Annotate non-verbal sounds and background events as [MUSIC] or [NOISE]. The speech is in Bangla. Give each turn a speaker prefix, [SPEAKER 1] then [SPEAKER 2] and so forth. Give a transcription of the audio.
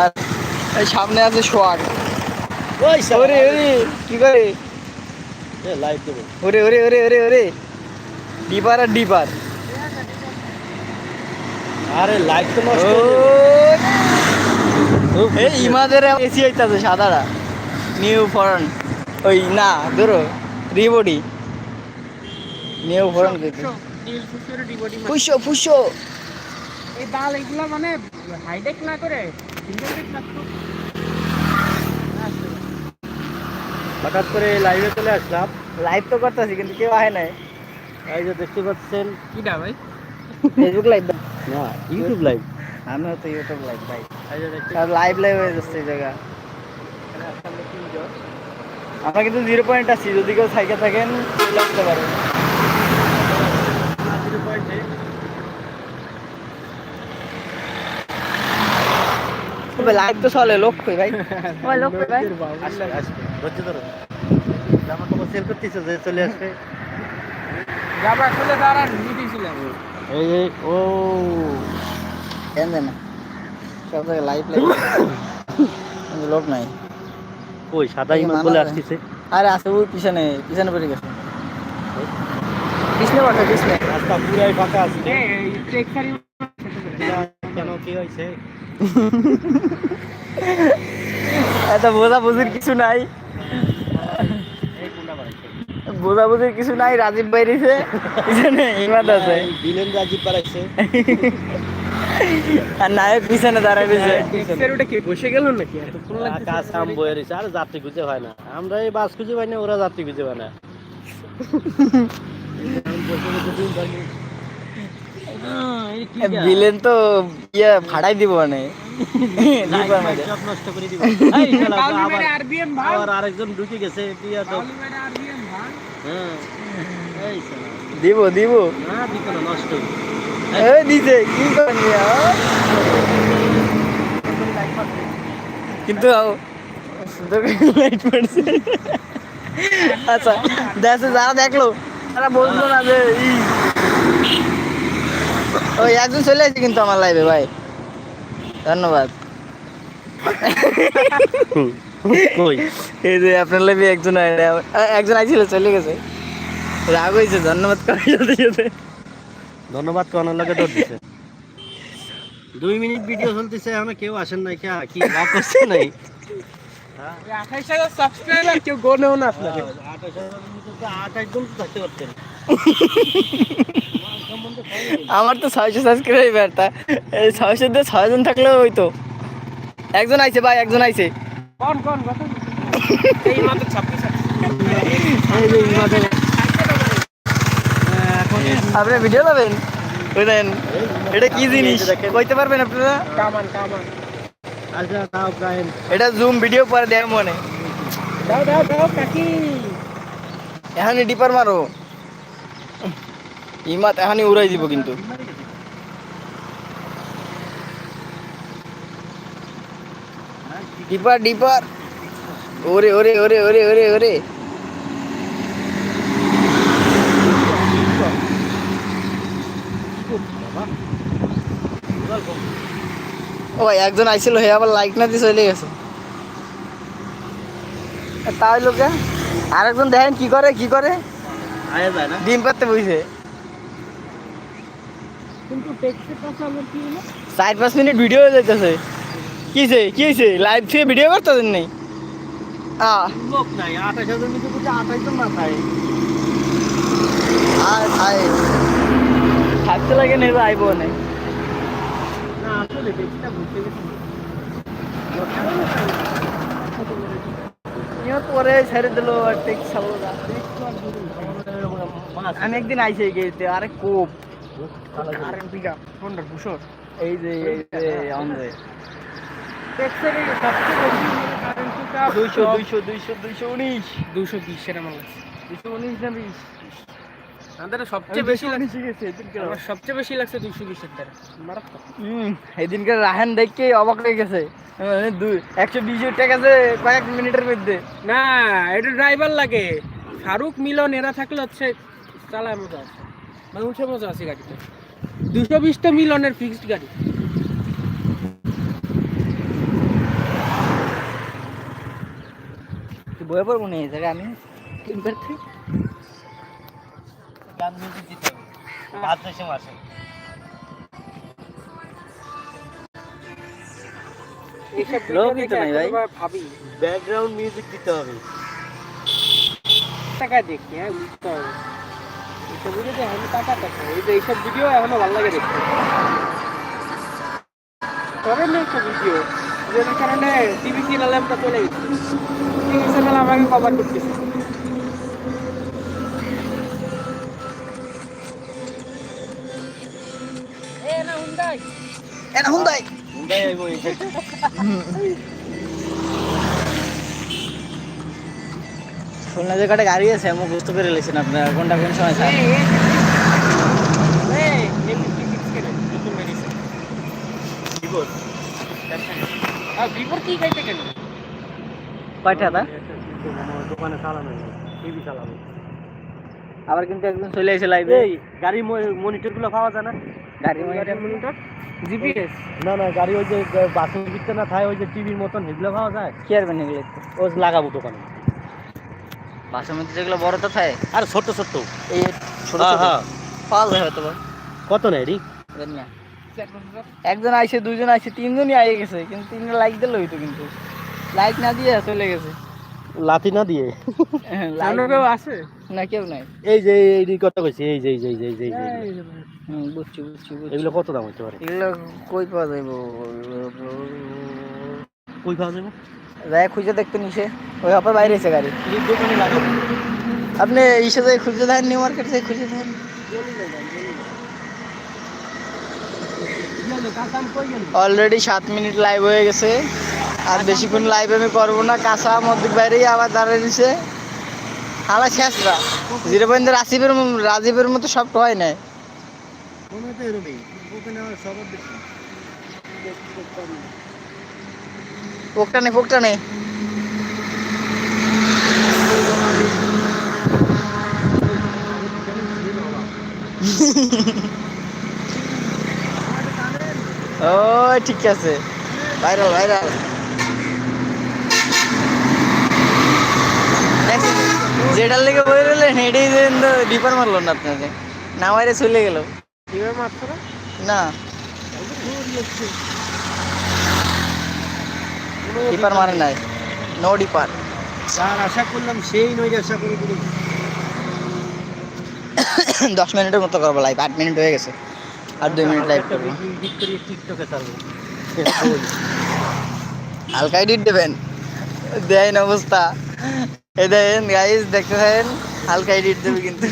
[SPEAKER 1] আর এই সামনে আছে সোয়াগ। ওরে ওরে কি করে? ওরে ওরে ওরে ওরে ওরে। ডিপার আর ডিপার।
[SPEAKER 2] আরে লাইভ তো
[SPEAKER 1] এই ইমাদের এসি হইতাছে নিউ ফরেন ওই না ধরো রিবডি নিউ ফরেন ফুসো ফুসো
[SPEAKER 3] এই ডাল এগুলা মানে না করে
[SPEAKER 2] হঠাৎ করে লাইভে চলে আসলাম।
[SPEAKER 1] লাইভ তো করতেছি কিন্তু কেউ আহে নাই।
[SPEAKER 2] এই যে দেখতে পাচ্ছেন।
[SPEAKER 3] কিটা ভাই?
[SPEAKER 1] ফেসবুক লাইভ
[SPEAKER 2] না ইউটিউব লাইভ
[SPEAKER 1] আমি তো ইউটিউব লাইভ ভাই।
[SPEAKER 2] এই যে দেখতে
[SPEAKER 1] আর লাইভ লাইভ হয়ে যাচ্ছে জায়গা। আমরা কিন্তু জিরো পয়েন্ট আছি যদি কেউ সাইকেল থাকেন চলে আসতে পারেন তবে তো চলে লোক কই ভাই ওই লোক কই ভাই
[SPEAKER 2] ধৈর্য ধরো জামা কাপড় সেল করতেছে যে চলে আসবে
[SPEAKER 3] যাবা খুলে দাঁড়ান নিতেছিলাম
[SPEAKER 2] এই এই ও
[SPEAKER 1] কেন না সব জায়গায় লাইভ লাইভ লোক নাই
[SPEAKER 2] ওই সাদা ইমান বলে আসতেছে
[SPEAKER 1] আরে আছে ওই পিছনে পিছনে পড়ে গেছে পিছনে বসে পিছনে
[SPEAKER 2] রাস্তা পুরাই ফাঁকা আছে
[SPEAKER 3] এই টেক্সারি
[SPEAKER 2] কেন কি হয়েছে? [LAUGHS]
[SPEAKER 1] এত বোঝা বুঝির কিছু নাই।
[SPEAKER 2] এই
[SPEAKER 1] বোঝা বুঝির কিছু নাই রাজীব পিছনে আছে।
[SPEAKER 2] বাড়াইছে [LAUGHS]
[SPEAKER 1] আর নায়ক পিছনে দাঁড়ায় রয়েছে।
[SPEAKER 3] ওটা কি বসে গেল নাকি? এত ফোন লাগতেছে।
[SPEAKER 2] আকাশ বয়ে রয়েছে আর যাত্রী খুঁজে হয় না। আমরা এই বাস খুঁজে পাই না ওরা যাত্রী খুঁজে পায় না। [LAUGHS]
[SPEAKER 1] বিলেন তো ইয়ে ফাড়াই দিব মানে। [LAUGHS]
[SPEAKER 2] আবার আরেকজন ঢুকে গেছে হ্যাঁ।
[SPEAKER 1] দিব দিব।
[SPEAKER 2] নষ্ট।
[SPEAKER 1] দিছে কি কিন্তু লাইট পড়ছে আচ্ছা দেখছে যারা দেখল তারা বলল না যে ই ওই একজন চলে আসছে কিন্তু আমার লাইভে ভাই। ধন্যবাদ। এই যে আপনার লাইভে একজন একজন আইছিল চলে গেছে। রাগ হয়েছে ধন্যবাদ
[SPEAKER 2] ধন্যবাদ কোন লাগে দৌড় দিছে। দুই মিনিট ভিডিও চলতেছে আমরা কেউ আসেন নাই কে কি রাগ করছে নাই?
[SPEAKER 3] আঠাইশ হাজার সাবস্ক্রাইবার কেউ গোনেও না আপনাকে।
[SPEAKER 2] আট একদম থাকতে পারতেন।
[SPEAKER 1] আমার তো ছয়শো সাবস্ক্রাইবার তা এই ছয়শো দিয়ে ছয়জন থাকলেও তো একজন আইছে ভাই একজন আইছে।
[SPEAKER 3] কোন কোন কথা এই মাত্র ছাব্বিশ
[SPEAKER 1] আপনি ভিডিও পাবেন বুঝলেন এটা কি জিনিস? কইতে পারবেন আপনারা?
[SPEAKER 3] কামান কামান।
[SPEAKER 2] আচ্ছা
[SPEAKER 1] এটা জুম ভিডিও পরে দেয় মনে।
[SPEAKER 3] দাও দাও দাও কাকি।
[SPEAKER 1] এখানে ডিপার মারো। ইমাত এখানে উড়াই দিব কিন্তু। Dipper dipper. ওরে ওরে ওরে ওরে ওরে ওরে। ও একজন আইছিল হে আবার লাইক না দিয়ে চলে গেছে। তাই লোকে। আর একজন দেখেন কি করে কি করে? ডিম পাততে বইছে।
[SPEAKER 3] কিন্তু আমার কি হলো?
[SPEAKER 1] চার পাঁচ মিনিট ভিডিও হয়ে যাইতেছে। কিছে কি হয়েছে লাইভ থেকে ভিডিও করতেছেন নেই
[SPEAKER 2] লোক নাই আঠাশ হাজার মধ্যে বলছে আঠাশ জন না তাই
[SPEAKER 1] আর আই থাকতে লাগে নেই আইব না
[SPEAKER 2] না আসলে দেখছিটা বুঝতে গেছি।
[SPEAKER 1] পরে ছেড়ে দিল আর টেক ছাড়লো না। আমি একদিন আইসে গেছে আরে কোপ। এই যে
[SPEAKER 3] সবচেয়ে বেশি
[SPEAKER 1] দুইশো দুইশো দুইশো দুইশো উনিশ।
[SPEAKER 3] দুশো বিশ এর আমার লাগছে
[SPEAKER 1] দুইশো উনিশ না বিশ?
[SPEAKER 3] আমাদের সবচেয়ে বেশি লাগছে আমার সবচেয়ে বেশি লাগছে দুশো বিশের দ্বারা। মারাত্মক।
[SPEAKER 1] হুম এদিনকার রাহান দেখে অবাক হয়ে গেছে। মানে দুই একশো বিশ টাকা আছে কয়েক মিনিটের মধ্যে।
[SPEAKER 3] না এটা ড্রাইভার লাগে। ফারুক মিলন এরা থাকলে হচ্ছে চালায় মজা আছে। মানে উঠে মজা আছে গাড়িতে। দুশো বিশটা মিলনের ফিক্সড গাড়ি।
[SPEAKER 1] বয়ে পড়ব না এই জায়গায়? আমি কিনবার থেকে
[SPEAKER 2] গান মিউজিক দিতে হবে মাসে ব্যাকগ্রাউন্ড মিউজিক দিতে হবে।
[SPEAKER 3] টাকা দেখি হ্যাঁ বুঝতে হবে। এখনও টাকা দেখো এই যে এইসব ভিডিও এখনও ভালো লাগে দেখতে। করেন না একটা ভিডিও যেটার কারণে টিভি চ্যানেলে আমরা চলে গেছি টিভি চ্যানেল আমাকে কভার করতেছে এ হুন্ডাই
[SPEAKER 2] আইবো [LAUGHS]
[SPEAKER 1] খুলনা যে কটা গাড়ি আছে আমি বুঝতে পেরে লেছেন আপনার কোনটা কোন সময় স্যার কয়টা দা
[SPEAKER 2] দোকানে চালানো টিভি চালানো
[SPEAKER 1] আবার কিন্তু একজন চলে এসে লাইভে
[SPEAKER 2] গাড়ি মনিটরগুলো পাওয়া যায় না?
[SPEAKER 1] গাড়ি মনিটর?
[SPEAKER 3] জিপিএস
[SPEAKER 2] না না গাড়ি ওই যে বাসের ভিতরে না থাকে ওই যে টিভির মতন সেগুলো পাওয়া যায়।
[SPEAKER 1] কি আর বানিয়ে গেলে
[SPEAKER 2] ও লাগাবো দোকানে।
[SPEAKER 1] বাসের মধ্যে যেগুলো বড় তো থাকে?
[SPEAKER 2] আর ছোট্ট ছোট্ট।
[SPEAKER 1] এই ছোট
[SPEAKER 2] হ্যাঁ
[SPEAKER 1] ছোট।
[SPEAKER 2] হ্যাঁ
[SPEAKER 1] পাওয়া যায় হয়তো
[SPEAKER 2] কত নেই রি?
[SPEAKER 1] একজন আইছে দুজন আইছে তিনজনই আইয়ে গেছে কিন্তু তিনজন লাইক দিলে হইতো কিন্তু। লাইক না দিয়ে চলে গেছে।
[SPEAKER 2] লাথি না দিয়ে?
[SPEAKER 1] লাইক
[SPEAKER 3] কেউ আছে?
[SPEAKER 1] না কেউ নাই।
[SPEAKER 2] এই যে এই কত কইছি এই যে এই যে এই যে এই যে
[SPEAKER 1] বুঝছি বুঝছি বুঝছি।
[SPEAKER 2] এগুলো কত দাম হতে পারে?
[SPEAKER 1] এগুলো কই পাওয়া যাইব?
[SPEAKER 2] কই পাওয়া যাবে
[SPEAKER 1] যাই খুঁজে দেখতে নিছে। ওই আপনার বাইরে এসে গাড়ি।
[SPEAKER 2] এই
[SPEAKER 1] আপনি ইসে যাই খুঁজে দেন, নিউ মার্কেট থেকে খুঁজে দেন। অলরেডি সাত মিনিট লাইভ হয়ে গেছে। আর বেশিক্ষণ লাইভ আমি করব না। কাঁচা মধ্যে বাইরেই আবার দাঁড়িয়ে দিছে হালা শেষরা। জিরো পয়েন্ট রাজীবের ম- রাজীবের মতো সব হয় নাই।
[SPEAKER 2] ওখানে সবার বেশি।
[SPEAKER 1] পোকটা নেই পোকটা নেই ও ঠিক আছে। Viral viral. যেটার লেগে বই রইলেন এটাই ডিপার মারলো না আপনাকে। না মারে চলে গেল।
[SPEAKER 3] না।
[SPEAKER 1] ডিপার মারে নাই। নো ডিপার
[SPEAKER 2] যার আশা করলাম সেই নয় আশা করে [COUGHS]
[SPEAKER 1] দশ মিনিটের মতো করব লাইভ আট মিনিট হয়ে গেছে। আর দুই মিনিট লাইভ করব।
[SPEAKER 2] টিকটকে [LAUGHS]
[SPEAKER 1] হালকা এডিট দেবেন। দেন অবস্থা। এই দেখেন গাইজ দেখতে থাকেন। হালকা এডিট দেবে কিন্তু।